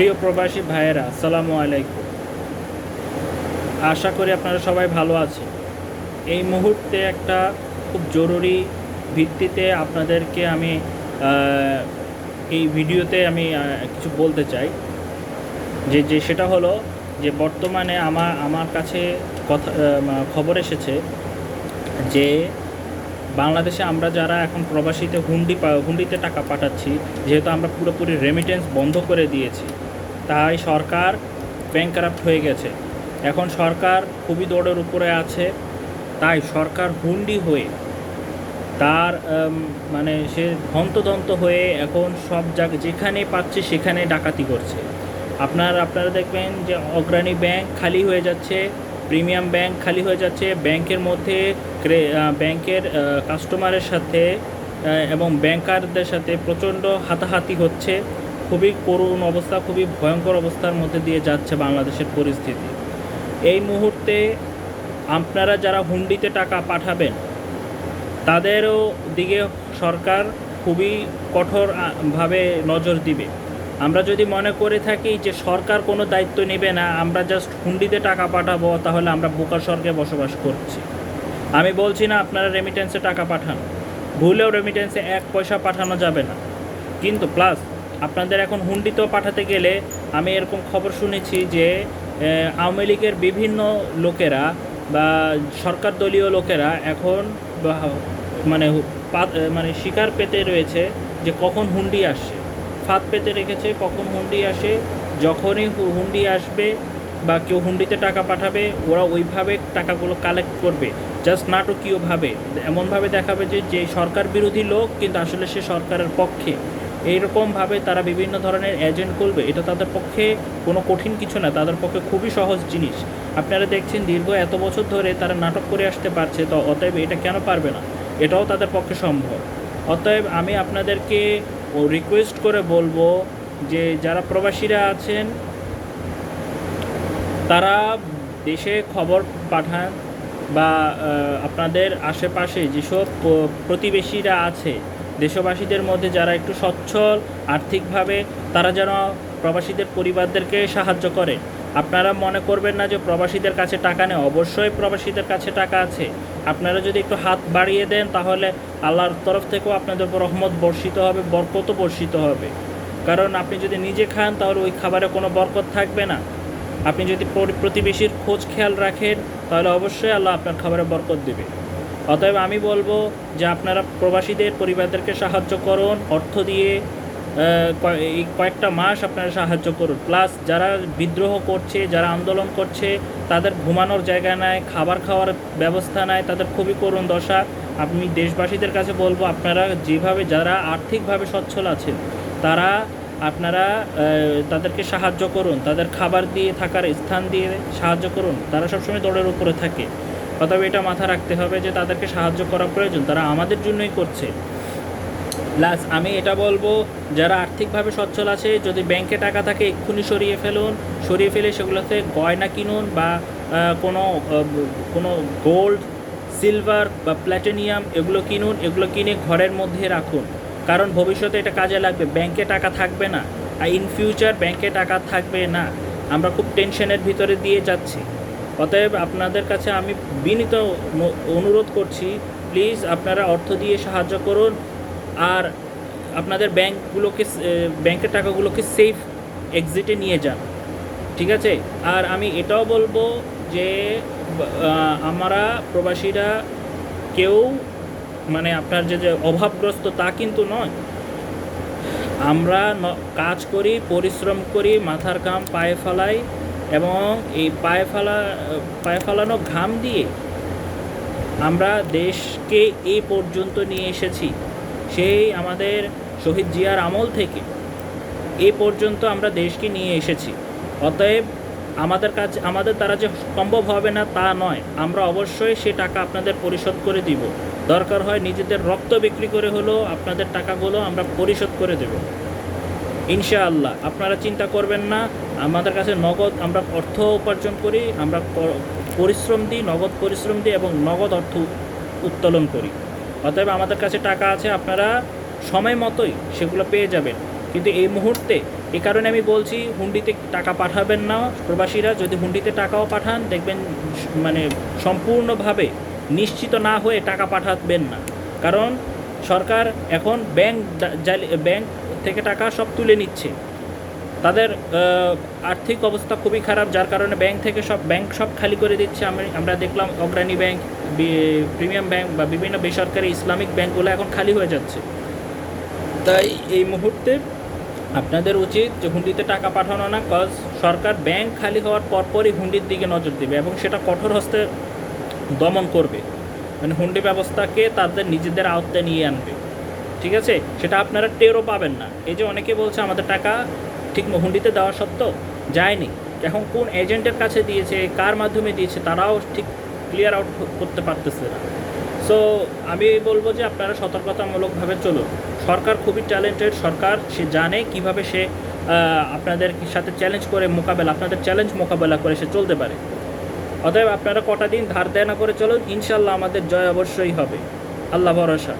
প্রিয় প্রবাসী ভাইয়েরা, আসসালামু আলাইকুম। আশা করি আপনারা সবাই ভালো আছেন। এই মুহূর্তে একটা খুব জরুরি ভিত্তিতে আপনাদেরকে আমি এই ভিডিওতে আমি কিছু বলতে চাই। যে যে সেটা হলো যে, বর্তমানে আমার আমার কাছে কথা খবর এসেছে যে, বাংলাদেশে আমরা যারা এখন প্রবাসীতে হুন্ডি হুন্ডিতে টাকা পাঠাচ্ছি, যেহেতু আমরা পুরোপুরি রেমিটেন্স বন্ধ করে দিয়েছি তাই সরকার ব্যাংকারাপ্ট হয়ে গেছে। এখন সরকার খুবই দৌড়ের উপরে আছে। তাই সরকার হুন্ডি হয়ে তার মানে সে হন্তদন্ত হয়ে এখন সব জায়গা যেখানে পাচ্ছে সেখানে ডাকাতি করছে। আপনার, আপনারা দেখবেন যে অগ্রণী ব্যাংক খালি হয়ে যাচ্ছে, প্রিমিয়াম ব্যাংক খালি হয়ে যাচ্ছে, ব্যাংকের মধ্যে ক্রে- ব্যাংকের কাস্টমারের সাথে এবং ব্যাংকারদের সাথে প্রচণ্ড হাতাহাতি হচ্ছে। খুবই করুণ অবস্থা খুবই ভয়ঙ্কর অবস্থার মধ্যে দিয়ে যাচ্ছে বাংলাদেশের পরিস্থিতি। এই মুহূর্তে আপনারা যারা হুন্ডিতে টাকা পাঠাবেন তাদেরও দিকে সরকার খুবই কঠোর আ, ভাবে নজর দিবে। আমরা যদি মনে করে থাকি যে সরকার কোনো দায়িত্ব নেবে না আমরা জাস্ট হুন্ডিতে টাকা পাঠাবো তাহলে আমরা বোকা স্বর্গে বসবাস করছি। আমি বলছি না আপনারা রেমিটেন্সে টাকা পাঠান। ভুলেও রেমিটেন্সে এক পয়সা পাঠানো যাবে না। কিন্তু প্লাস আপনাদের এখন হুন্ডিতেও পাঠাতে গেলে আমি এরকম খবর শুনেছি যে আওয়ামী লীগের বিভিন্ন লোকেরা বা সরকার দলীয় লোকেরা এখন মানে মানে শিকার পেতে রয়েছে যে কখন হুন্ডি আসছে ফাঁদ পেতে রেখেছে কখন হুন্ডি আসে, যখনই হুন্ডি আসবে বা কেউ হুন্ডিতে টাকা পাঠাবে, ওরা ওইভাবে টাকাগুলো কালেক্ট করবে। জাস্ট নাটকীয়ভাবে। এমনভাবে দেখাবে যে যে সরকার বিরোধী লোক, কিন্তু আসলে সে সরকারের পক্ষে। এইরকমভাবে তারা বিভিন্ন ধরনের এজেন্ট করবে এটা তাদের পক্ষে কোনো কঠিন কিছু না, তাদের পক্ষে খুবই সহজ জিনিস। আপনারা দেখছেন দীর্ঘ এত বছর ধরে তারা নাটক করে আসতে পারছে, তো অতএব এটা কেন পারবে না? এটাও তাদের পক্ষে সম্ভব। অতএব আমি আপনাদেরকে রিকোয়েস্ট করে বলব যে যারা প্রবাসীরা আছেন, তারা দেশে খবর পাঠান বা আপনাদের আশেপাশে যেসব প্রতিবেশীরা আছে দেশবাসীদের মধ্যে যারা একটু সচ্ছল, আর্থিকভাবে তারা যেন প্রবাসীদের পরিবারদেরকে সাহায্য করে। আপনারা মনে করবেন না যে প্রবাসীদের কাছে টাকা নেই। অবশ্যই প্রবাসীদের কাছে টাকা আছে। আপনারা যদি একটু হাত বাড়িয়ে দেন, তাহলে আল্লাহর তরফ থেকেও আপনাদের উপর রহমত বর্ষিত হবে, বরকত বর্ষিত হবে। কারণ আপনি যদি নিজে খান, তাহলে ওই খাবারে কোনো বরকত থাকবে না। আপনি যদি প্রতিবেশীর খোঁজ খেয়াল রাখেন, তাহলে অবশ্যই আল্লাহ আপনার খাবারে বরকত দেবে। অতএব আমি বলব যে আপনারা প্রবাসীদের, পরিবারদেরকে সাহায্য করুন, অর্থ দিয়ে এই কয়েকটা মাস আপনারা সাহায্য করুন। প্লাস যারা বিদ্রোহ করছে, যারা আন্দোলন করছে, তাদের ঘুমানোর জায়গা নাই, খাবার খাওয়ার ব্যবস্থা নাই, তাদের খুবই করুণ দশা। আমি দেশবাসীদের কাছে বলব, আপনারা যেভাবে, যারা আর্থিকভাবে সচ্ছল আছেন, তারা আপনারা তাদেরকে সাহায্য করুন। তাদের খাবার দিয়ে, থাকার স্থান দিয়ে সাহায্য করুন। তারা সবসময় দৌড়ের উপরে থাকে। অতএব এটা মাথা রাখতে হবে যে তাদেরকে সাহায্য করা প্রয়োজন, তারা আমাদের জন্যই করছে। প্লাস আমি এটা বলব, যারা আর্থিকভাবে সচ্ছল আছে, যদি ব্যাংকে টাকা থাকে, এক্ষুনি সরিয়ে ফেলুন। সরিয়ে ফেলে সেগুলোতে গয়না কিনুন বা কোনো কোনো গোল্ড সিলভার বা প্ল্যাটিনিয়াম এগুলো কিনুন, এগুলো কিনে ঘরের মধ্যে রাখুন। কারণ ভবিষ্যতে এটা কাজে লাগবে। ব্যাংকে টাকা থাকবে না। আর ইন ফিউচার ব্যাংকে টাকা থাকবে না। আমরা খুব টেনশনের ভিতরে দিয়ে যাচ্ছি। অতএব আপনাদের কাছে আমি বিনীত অনুরোধ করছি প্লিজ আপনারা অর্থ দিয়ে সাহায্য করুন, আর আপনাদের ব্যাংকগুলোকে ব্যাংকের টাকাগুলোকে সেফ এক্সিটে নিয়ে যান, ঠিক আছে? আর আমি এটাও বলব যে আমরা প্রবাসীরা কেউ মানে আপনার যে যে অভাবগ্রস্ত তা কিন্তু নয়। আমরা কাজ করি, পরিশ্রম করি, মাথার কাম পায়ে ফেলাই এবং এই পায়ে ফেলা, পায়ে ফেলানো ঘাম দিয়ে আমরা দেশকে এই পর্যন্ত নিয়ে এসেছি। সেই আমাদের শহীদ জিয়ার আমল থেকে এ পর্যন্ত আমরা দেশকে নিয়ে এসেছি। অতএব আমাদের কাছে, আমাদের তারা যে সম্ভব হবে না তা নয়। আমরা অবশ্যই সে টাকা আপনাদের পরিশোধ করে দিব। দরকার হয় নিজেদের রক্ত বিক্রি করে হলেও আপনাদের টাকাগুলো আমরা পরিশোধ করে দেব। ইনশাআল্লাহ। আপনারা চিন্তা করবেন না, আমাদের কাছে নগদ আমরা অর্থ উপার্জন করি, আমরা পরিশ্রম দিই, নগদ পরিশ্রম দিই এবং নগদ অর্থ উত্তোলন করি। অতএব আমাদের কাছে টাকা আছে, আপনারা সময় মতোই সেগুলো পেয়ে যাবেন। কিন্তু এই মুহূর্তে, এ কারণে আমি বলছি, হুন্ডিতে টাকা পাঠাবেন না প্রবাসীরা। যদি হুন্ডিতে টাকাও পাঠান, দেখবেন মানে সম্পূর্ণভাবে নিশ্চিত না হয়ে টাকা পাঠাবেন না। কারণ সরকার এখন ব্যাংক ব্যাংক থেকে টাকা সব তুলে নিচ্ছে। তাদের আর্থিক অবস্থা খুবই খারাপ, যার কারণে ব্যাংক থেকে সব, ব্যাংক সব খালি করে দিচ্ছে। আমি, আমরা দেখলাম অগ্রণী ব্যাংক প্রিমিয়াম ব্যাংক বা বিভিন্ন বেসরকারি ইসলামিক ব্যাংকগুলো এখন খালি হয়ে যাচ্ছে। তাই এই মুহূর্তে আপনাদের উচিত যে হুন্ডিতে টাকা পাঠানো না কজ সরকার ব্যাংক খালি হওয়ার পরপরই হুন্ডির দিকে নজর দেবে এবং সেটা কঠোর হস্তে দমন করবে। মানে হুন্ডি ব্যবস্থাকে তাদের নিজেদের আওতায় নিয়ে আনবে। ঠিক আছে? সেটা আপনারা টেরও পাবেন না। এই যে অনেকে বলছে আমাদের টাকা ঠিক হুন্ডিতে দেওয়া সত্ত্বেও যায়নি। এখন কোন এজেন্টের কাছে দিয়েছে, কার মাধ্যমে দিয়েছে, তারাও ঠিক ক্লিয়ার আউট করতে পারতেছে না। সো আমি বলব যে আপনারা সতর্কতামূলকভাবে চলুন। সরকার খুবই ট্যালেন্টেড সরকার সে জানে কীভাবে সে আপনাদের সাথে চ্যালেঞ্জ করে মোকাবেলা, আপনাদের চ্যালেঞ্জ মোকাবেলা করে সে চলতে পারে। অতএব আপনারা কটা দিন ধার দেয় না করে চলুন ইনশাল্লাহ আমাদের জয় অবশ্যই হবে। আল্লাহ ভরসা।